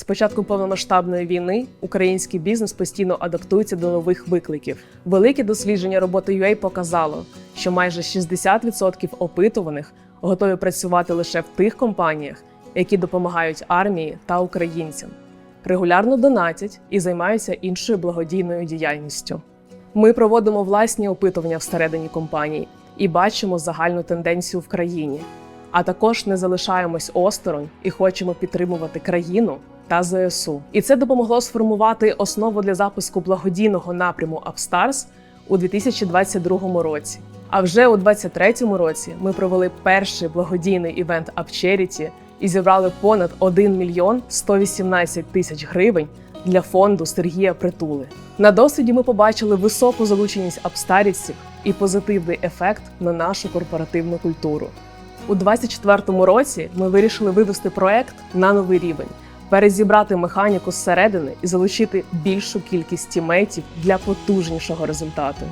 З початку повномасштабної війни український бізнес постійно адаптується до нових викликів. Велике дослідження роботи UA показало, що майже 60% опитуваних готові працювати лише в тих компаніях, які допомагають армії та українцям, регулярно донатять і займаються іншою благодійною діяльністю. Ми проводимо власні опитування всередині компанії і бачимо загальну тенденцію в країні, а також не залишаємось осторонь і хочемо підтримувати країну та ЗСУ. І це допомогло сформувати основу для запуску благодійного напряму Upstars у 2022 році. А вже у 2023 році ми провели перший благодійний івент UpCharity і зібрали понад 1 мільйон 118 тисяч гривень для фонду Сергія Притули. На досвіді ми побачили високу залученість апстарівців і позитивний ефект на нашу корпоративну культуру. У 2024 році ми вирішили вивести проект на новий рівень, перезібрати механіку зсередини і залучити більшу кількість тімейтів для потужнішого результату.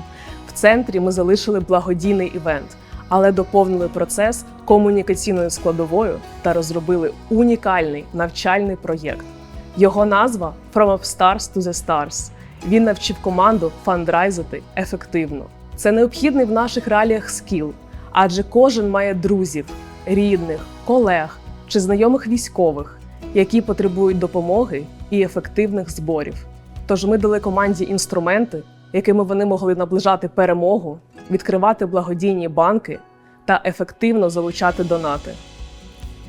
В центрі ми залишили благодійний івент, але доповнили процес комунікаційною складовою та розробили унікальний навчальний проєкт. Його назва From Upstars to the Stars. Він навчив команду фандрайзити ефективно. Це необхідний в наших реаліях скіл, адже кожен має друзів, рідних, колег чи знайомих військових, які потребують допомоги і ефективних зборів. Тож ми дали команді інструменти, якими вони могли наближати перемогу, відкривати благодійні банки та ефективно залучати донати.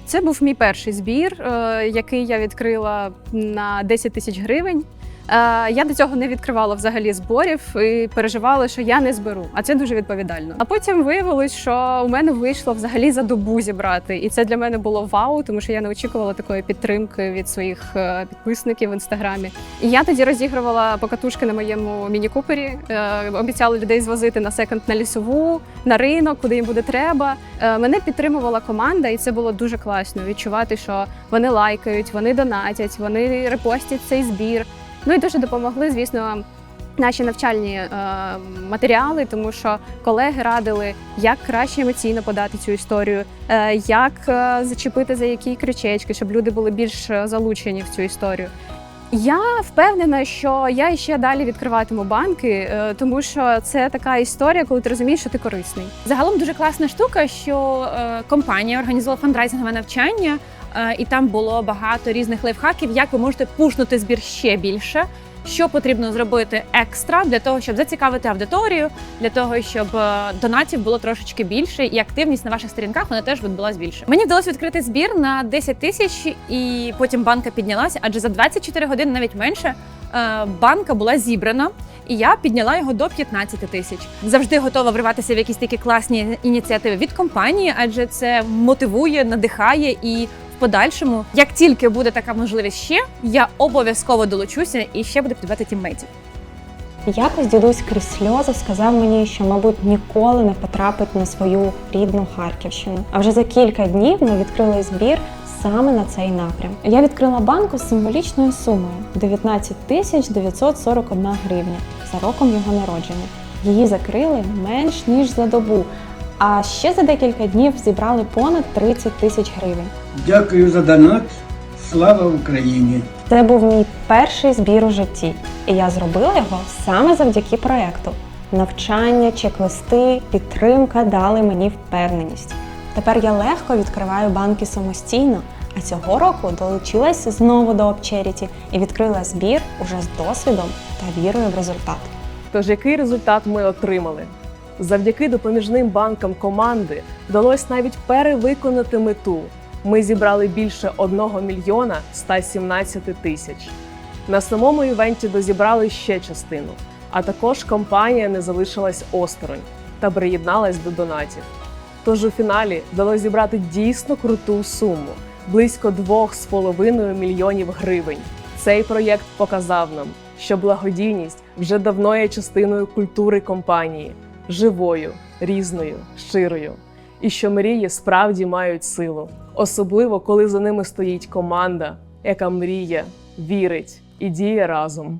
Це був мій перший збір, е, який я відкрила на 10 тисяч гривень. Е, Я до цього не відкривала взагалі зборів і переживала, що я не зберу, а це дуже відповідально. А потім виявилось, що у мене вийшло взагалі за добу зібрати, і це для мене було вау, тому що я не очікувала такої підтримки від своїх е, підписників в інстаграмі. І я тоді розігрувала покатушки на моєму міні-купері. е, Обіцяла людей звозити на секонд на лісову, на ринок, куди їм буде треба. Мене підтримувала команда, і це було дуже класно відчувати, що вони лайкають, вони донатять, вони репостять цей збір. Ну і дуже допомогли, звісно. Наші навчальні е, матеріали, тому що колеги радили, як краще емоційно подати цю історію, е, як е, зачепити за які крючечки, щоб люди були більш е, залучені в цю історію. Я впевнена, що я ще далі відкриватиму банки, е, тому що це така історія, коли ти розумієш, що ти корисний. Загалом дуже класна штука, що е, компанія організувала фандрайзингове навчання, і там було багато різних лайфхаків, як ви можете пушнути збір ще більше. Що потрібно зробити екстра для того, щоб зацікавити аудиторію, для того, щоб е, донатів було трошечки більше, і активність на ваших сторінках вона теж відбулась більше. Мені вдалося відкрити збір на 10 тисяч, і потім банка піднялася, адже за 24 години, навіть менше, е, банка була зібрана. І я підняла його до 15 тисяч. Завжди готова вриватися в якісь такі класні ініціативи від компанії, адже це мотивує, надихає і подальшому, як тільки буде така можливість ще, я обов'язково долучуся і ще буду підбивати тіммейтів. Якось дідусь крізь сльози сказав мені, що, мабуть, ніколи не потрапить на свою рідну Харківщину. А вже за кілька днів ми відкрили збір саме на цей напрям. Я відкрила банку з символічною сумою 19 тисяч 941 гривня за роком його народження. Її закрили менш ніж за добу. А ще за декілька днів зібрали понад 30 тисяч гривень. Дякую за донат. Слава Україні! Це був мій перший збір у житті, і я зробила його саме завдяки проекту. Навчання, чек-листи, підтримка дали мені впевненість. Тепер я легко відкриваю банки самостійно, а цього року долучилася знову до OpCharity і відкрила збір уже з досвідом та вірою в результат. Тож який результат ми отримали? Завдяки допоміжним банкам команди вдалося навіть перевиконати мету. Ми зібрали більше 1 мільйона 117 тисяч. На самому івенті дозібрали ще частину, а також компанія не залишилась осторонь та приєдналась до донатів. Тож у фіналі вдалося зібрати дійсно круту суму близько 2,5 мільйонів гривень. Цей проєкт показав нам, що благодійність вже давно є частиною культури компанії, живою, різною, щирою, і що мрії справді мають силу, особливо коли за ними стоїть команда, яка мріє, вірить і діє разом.